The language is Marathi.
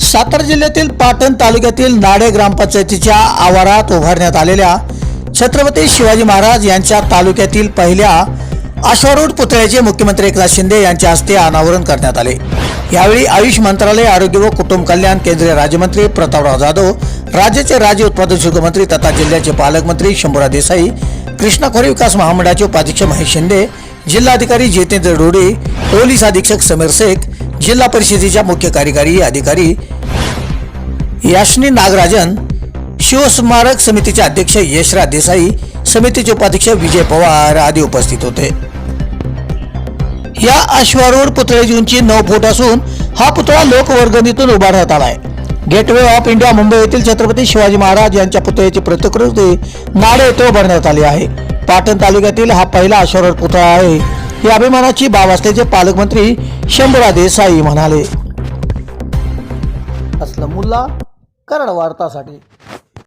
सातारा जिल्ह्यातील पाटण तालुक्यातील नाडे ग्रामपंचायतीच्या आवारात उभारण्यात आलेल्या छत्रपती शिवाजी महाराज यांच्या तालुक्यातील पहिल्या अश्वारूढ पुतळ्याचे मुख्यमंत्री एकनाथ शिंदे यांच्या हस्ते अनावरण करण्यात आले. यावेळी आयुष मंत्रालय आरोग्य व कुटुंब कल्याण केंद्रीय राज्यमंत्री प्रतापराव जाधव राज्याचे राज्य उत्पादन शुल्क मंत्री तथा जिल्ह्याचे पालकमंत्री शंभूराज देसाई कृष्णा खोरे विकास महामंडळाचे उपाध्यक्ष महेश शिंदे जिल्हाधिकारी जितेंद्र डोडे पोलीस अधीक्षक समीर शेख जिल्हा परिषदेच्या मुख्य कार्यकारी अधिकारी याशनी नागराजन शिवस्मारक समितीचे अध्यक्ष यशराज देसाई समितीचे उपाध्यक्ष विजय पवार आदी उपस्थित होते. या अश्वारूढ पुतळ्याची उंची नऊ फूट असून हा पुतळा लोकवर्गणीतून उभारण्यात आलाय. गेटवे ऑफ इंडिया मुंबई येथील छत्रपती शिवाजी महाराज यांच्या पुतळ्याची प्रतिकृती नाडे येथे उभारण्यात आली आहे. पाटण तालुक्यातील हा पहिला अश्वारूढ पुतळा आहे. ही अभिमानाची बाब असल्याचे पालकमंत्री शंभरा देसाई म्हणाले. असलमुल्ला कराड वार्तासाठी.